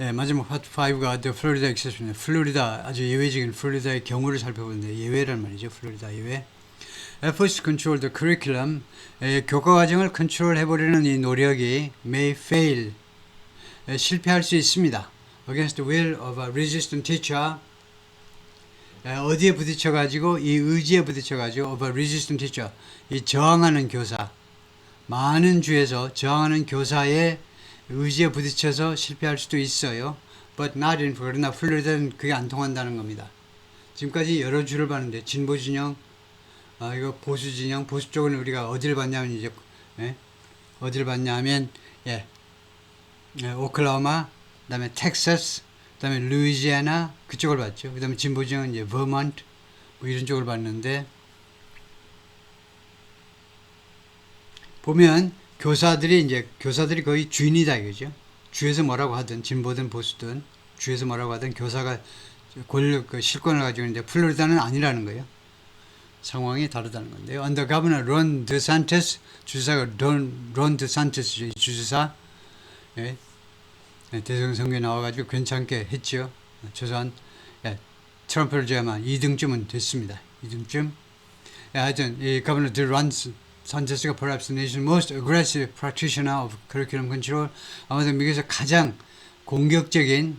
예, 마지막 파트 5가 The Florida Exception. 플로리다 아주 예외적인 플로리다의 경우를 살펴보는데 예외란 말이죠. 플로리다 예외. Efforts control the curriculum. 예, 교과 과정을 컨트롤해 보려는 이 노력이 may fail. 예, 실패할 수 있습니다. Against the will of a resistant teacher. 예, 어디에 부딪혀 가지고 이 의지에 부딪혀 가지고 of a resistant teacher. 이 저항하는 교사. 많은 주에서 저항하는 교사의 의지에 부딪혀서 실패할 수도 있어요. But not in 그러나 플로리다는 그게 안 통한다는 겁니다. 지금까지 여러 주를 봤는데 진보 진영, 아 이거 보수 진영, 보수 쪽은 우리가 어디를 봤냐면 이제 예? 어디를 봤냐면 예, 예 오클라호마, 그다음에 텍사스, 그다음에 루이지애나 그쪽을 봤죠. 그다음에 진보 진영은 이제 버먼트 뭐 이런 쪽을 봤는데 보면 교사들이 이제 교사들이 거의 주인이다 이거죠. 주에서 뭐라고 하든 진보든 보수든 주에서 뭐라고 하든 교사가 권력 그 실권을 가지고 있는데 플로리다는 아니라는 거예요. 상황이 다르다는 건데요. Under Governor Ron DeSantis 주지사가 론, 론 DeSantis 주지사 예, 예, 대통령 선거에 나와가지고 괜찮게 했죠. 최소한 예, 트럼프를 제외하면 2등쯤은 됐습니다. 2등쯤. 예, 하여튼 이 DeRon 산체스 가 perhaps the nation's most aggressive practitioner of curriculum control 아마도 미국에서 가장 공격적인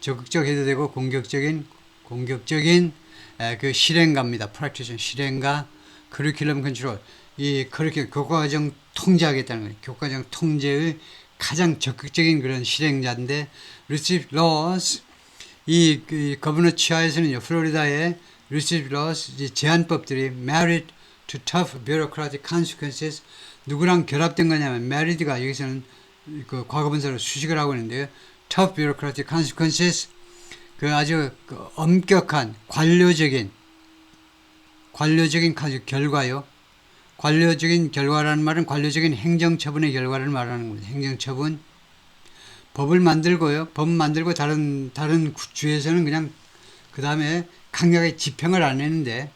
적극적 해도 되고 공격적인 공격적인 에, 그 실행가입니다. practitioner 실행가 curriculum control 이 curriculum 교과과정 통제하겠다는 거예요. 교과과정 통제의 가장 적극적인 그런 실행자인데 receive laws 이, 그 거버너 치하에서는요 플로리다의 laws 이 제한법들이 married to tough bureaucratic consequences 누구랑 결합된 거냐면 married가 여기서는 그 과거분사로 수식을 하고 있는데요. tough bureaucratic consequences 그 아주 그 엄격한 관료적인 관료적인 가- 결과요. 관료적인 결과라는 말은 관료적인 행정처분의 결과를 말하는 겁니다. 행정처분 법을 만들고요. 법 만들고 다른 다른 구- 주에서는 그냥 그 다음에 강력하게 집행을 안 했는데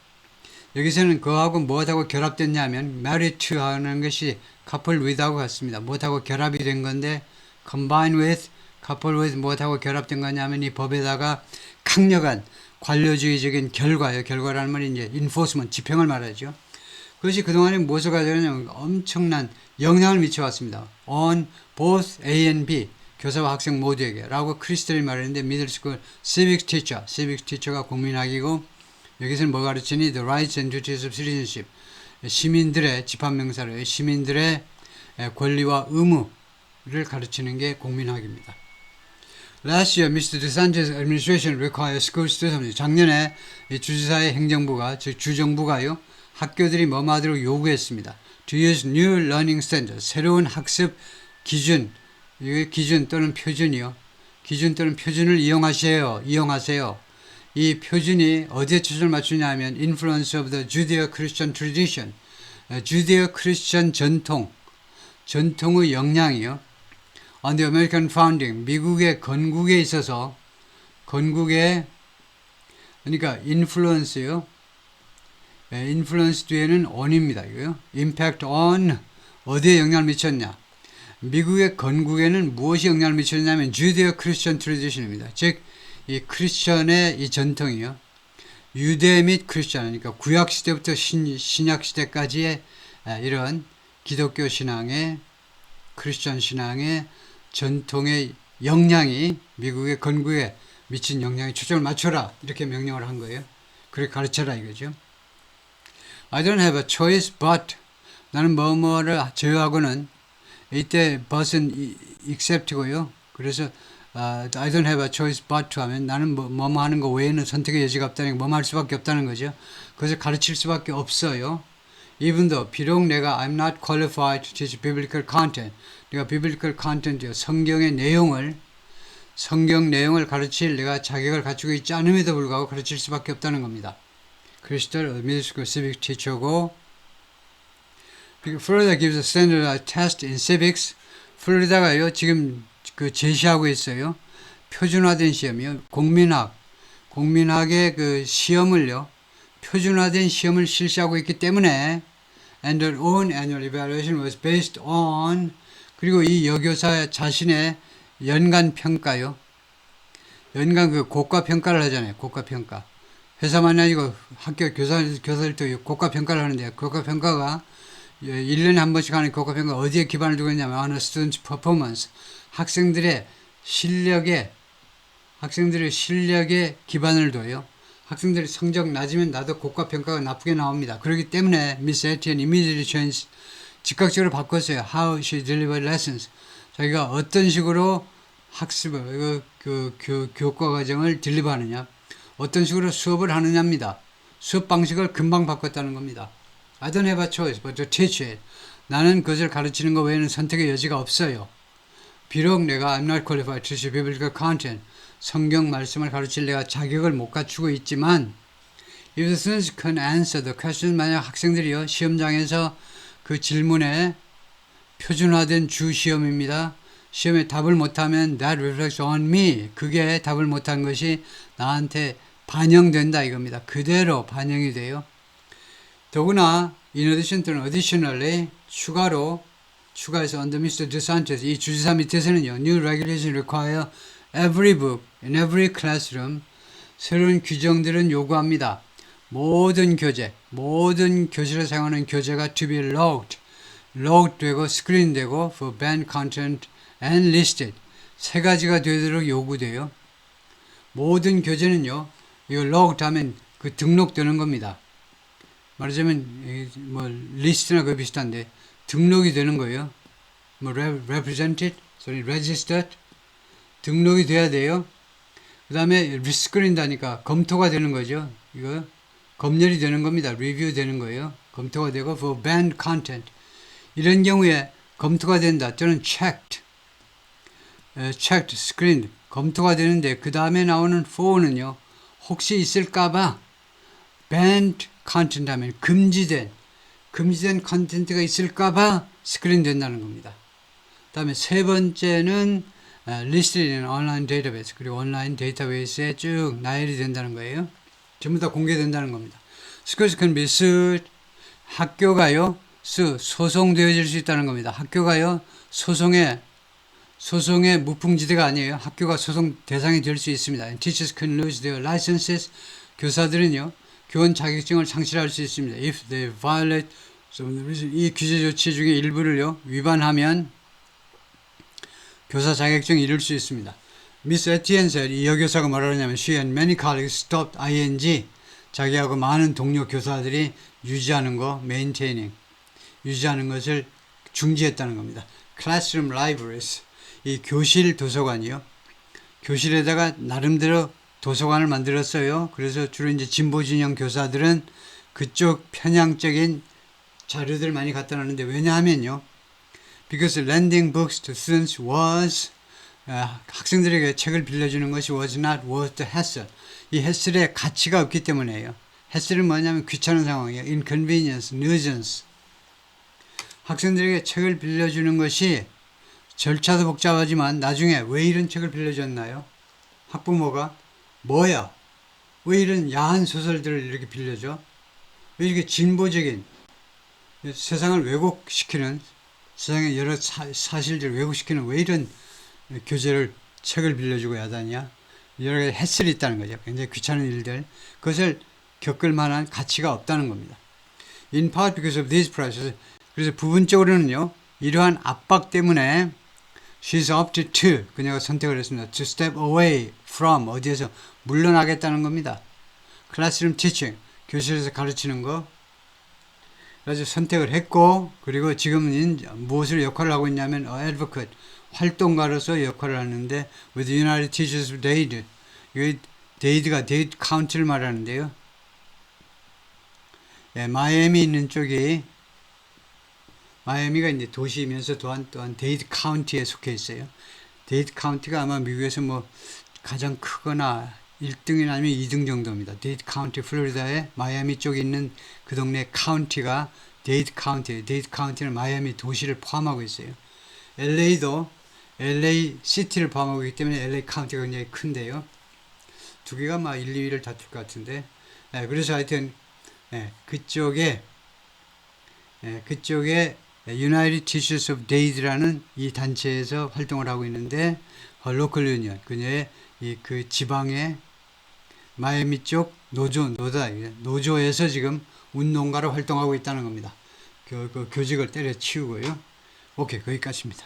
여기서는 그하고 무엇하고 결합됐냐면 married to 하는 것이 couple with하고 같습니다. 무엇하고 결합이 된 건데 combine with, couple with 무엇하고 결합된 거냐면 이 법에다가 강력한 관료주의적인 결과요. 결과라는 말이 이제 enforcement, 집행을 말하죠. 그것이 그동안에 무엇을 가져오냐면 엄청난 영향을 미쳐왔습니다. on both A and B 교사와 학생 모두에게 라고 크리스텔이 말했는데 미들스쿨 civics teacher, civics teacher가 국민학이고 여기서는 뭐 가르치니 the rights and duties of citizenship 시민들의 집합명사로 시민들의 에, 권리와 의무를 가르치는 게 국민학입니다. Last year, Mr. DeSantis administration to do something. 작년에 이 주지사의 행정부가 즉 주정부가요 학교들이 뭐뭐 하도록 요구했습니다. To use new learning standards 새로운 학습 기준 이 기준 또는 표준이요 기준 또는 표준을 이용하세요 이용하세요. 이 표준이 어디에 초점을 맞추냐 하면 influence of the Judeo-Christian tradition. 주디어-크리스천 전통 전통의 영향이요. On the American founding 미국의 건국에 있어서 건국의 그러니까 influence요. influence 뒤에는 on입니다 이거요. impact on 어디에 영향을 미쳤냐. 미국의 건국에는 무엇이 영향을 미쳤냐면 주디어-크리스천 트레디션입니다. 즉 이 크리스천의 이 전통이요. 유대 및 크리스천, 그러니까 구약 시대부터 신, 신약 시대까지의 아, 이런 기독교 신앙의 크리스천 신앙의 전통의 영향이 미국의 건국에 미친 영향에 초점을 맞춰라 이렇게 명령을 한 거예요. 그래 가르쳐라 이거죠. I don't have a choice but 나는 뭐뭐를 제외하고는 이때 but은 except고요. 그래서 아, I don't have a choice but to 하면 나는 뭐, 뭐뭐 하는 거 외에는 선택의 여지가 없다는 게 뭐뭐 할 수밖에 없다는 거죠. 그래서 가르칠 수밖에 없어요. Even though 비록 내가 I'm not qualified to teach biblical content 내가 biblical content 성경의 내용을 성경 내용을 가르칠 내가 자격을 갖추고 있지 않음에도 불구하고 가르칠 수밖에 없다는 겁니다. 크리스털 미드스쿨 civic teacher고 Florida gives a standardized test in civics. 플로리다가요 지금 그 제시하고 있어요. 표준화된 시험이요. 국민학, 국민학의 그 시험을요. 표준화된 시험을 실시하고 있기 때문에 and their own annual evaluation was based on 그리고 이 여교사 자신의 연간 평가요. 연간 그 고가 평가를 하잖아요. 고가 평가. 회사만이 아니고 학교 교사, 교사들도 고가 평가를 하는데 고가 평가가 1년에 한 번씩 하는 고가 평가 어디에 기반을 두고 있냐면 어느 student performance 학생들의 실력에 학생들의 실력에 기반을 둬요. 학생들이 성적 낮으면 나도 고가 평가가 나쁘게 나옵니다. 그렇기 때문에 Miss Etienne immediately changed 즉각적으로 바꿨어요. How she delivered lessons. 자기가 어떤 식으로 학습을 그, 그, 교, 교과 과정을 딜리버하느냐, 어떤 식으로 수업을 하느냐입니다. 수업 방식을 금방 바꿨다는 겁니다. To teach it. 나는 그것을 가르치는 것 외에는 선택의 여지가 없어요. 비록 내가 I'm not qualified to teach biblical content. 성경 말씀을 가르칠 내가 자격을 못 갖추고 있지만 if the students can answer the question 만약 학생들이요 시험장에서 그 질문에 표준화된 주 시험입니다. 시험에 답을 못하면 that reflects on me. 그게 답을 못한 것이 나한테 반영된다 이겁니다. 그대로 반영이 돼요. 더구나 in addition 또는 additionally 추가로 추가해서 under Mr. DeSantis 이 주지사 밑에서는요 new regulation require every book in every classroom 새로운 규정들은 요구합니다. 모든 교재, 모든 교실에 사용하는 교재가 to be logged, logged 되고 스크린 되고 for banned content and listed 세 가지가 되도록 요구돼요. 모든 교재는요, 이거 logged 하면 그 등록되는 겁니다. 말하자면 뭐 리스트나 그 비슷한데 등록이 되는 거예요. 뭐 represented, sorry, registered 등록이 돼야 돼요. 그 다음에 리스크린다니까 검토가 되는 거죠. 이거 검열이 되는 겁니다. 리뷰 되는 거예요. 검토가 되고 for banned content 이런 경우에 검토가 된다 또는 checked, 에, checked, screened 검토가 되는데 그 다음에 나오는 for는요 혹시 있을까봐 banned 하면 금지된 금지된 컨텐츠가 있을까봐 스크린 된다는 겁니다. 다음에 세 번째는 리스트인 온라인 데이터베이스 그리고 온라인 데이터베이스에 쭉 나열이 된다는 거예요. 전부 다 공개된다는 겁니다. Can be sued. 학교가요, 수, 소송되어질 수 있다는 겁니다. 학교가요, 소송에, 소송의 무풍지대가 아니에요. 학교가 소송 대상이 될 수 있습니다. Teachers can lose their licenses. 교사들은요, 교원 자격증을 상실할 수 있습니다. If they violate 이 규제 조치 중에 일부를요, 위반하면 교사 자격증 잃을 수 있습니다. 미스 에티엔 셀 이 여교사가 뭐라냐면 she and many colleagues stopped ing 자기하고 많은 동료 교사들이 유지하는 거 maintaining 유지하는 것을 중지했다는 겁니다. classroom libraries 이 교실 도서관이요. 교실에다가 나름대로 도서관을 만들었어요. 그래서 주로 이제 진보 진영 교사들은 그쪽 편향적인 자료들 많이 갖다 놨는데 왜냐하면요. because lending books to students was 어, 학생들에게 책을 빌려주는 것이 was not worth hassle. 이 hassle의 가치가 없기 때문에요. hassle은 뭐냐면 귀찮은 상황이에요. inconvenience, nuisance. 학생들에게 책을 빌려주는 것이 절차도 복잡하지만 나중에 왜 이런 책을 빌려줬나요? 학부모가 뭐야? 왜 이런 야한 소설들을 이렇게 빌려줘? 왜 이렇게 진보적인 세상을 왜곡시키는 세상의 여러 사, 사실들을 왜곡시키는 왜 이런 교재를 책을 빌려주고 야단이야? 여러 가지 햇슬이 있다는 거죠. 굉장히 귀찮은 일들. 그것을 겪을 만한 가치가 없다는 겁니다. In part because of these pressures. 그래서 부분적으로는요, 이러한 압박 때문에 she's opted to, 그녀가 선택을 했습니다. to step away from, 어디에서 물러나겠다는 겁니다. classroom teaching, 교실에서 가르치는 거. 그래서 선택을 했고, 그리고 지금은 무엇을 역할을 하고 있냐면, advocate, 활동가로서 역할을 하는데 with United Teachers Dade 이 데이드가 데이드 카운티를 말하는데요. 예, 마이애미 있는 쪽이 마이애미가 이제 도시이면서 또한 또한 데이드 카운티에 속해 있어요. 데이드 카운티가 아마 미국에서 뭐 가장 크거나 1등이나 아니면 2등 정도입니다. 데이드 카운티 플로리다에 마이애미 쪽에 있는 그 동네 카운티가 데이드 카운티, 데이드 카운티는 마이애미 도시를 포함하고 있어요. LA도 LA 시티를 포함하고 있기 때문에 LA 카운티가 굉장히 큰데요. 두 개가 막 1, 2위를 다툴 것 같은데. 네, 그래서 하여튼 네, 그쪽에 네, 그쪽에 United Teachers of Day라는 이 단체에서 활동을 하고 있는데 어, 로컬 유니언 그녀의 이 그 지방의 마이애미 쪽 노조 노다 노조에서 지금 운동가로 활동하고 있다는 겁니다. 그, 그 교직을 때려치우고요. 오케이 거기까지입니다.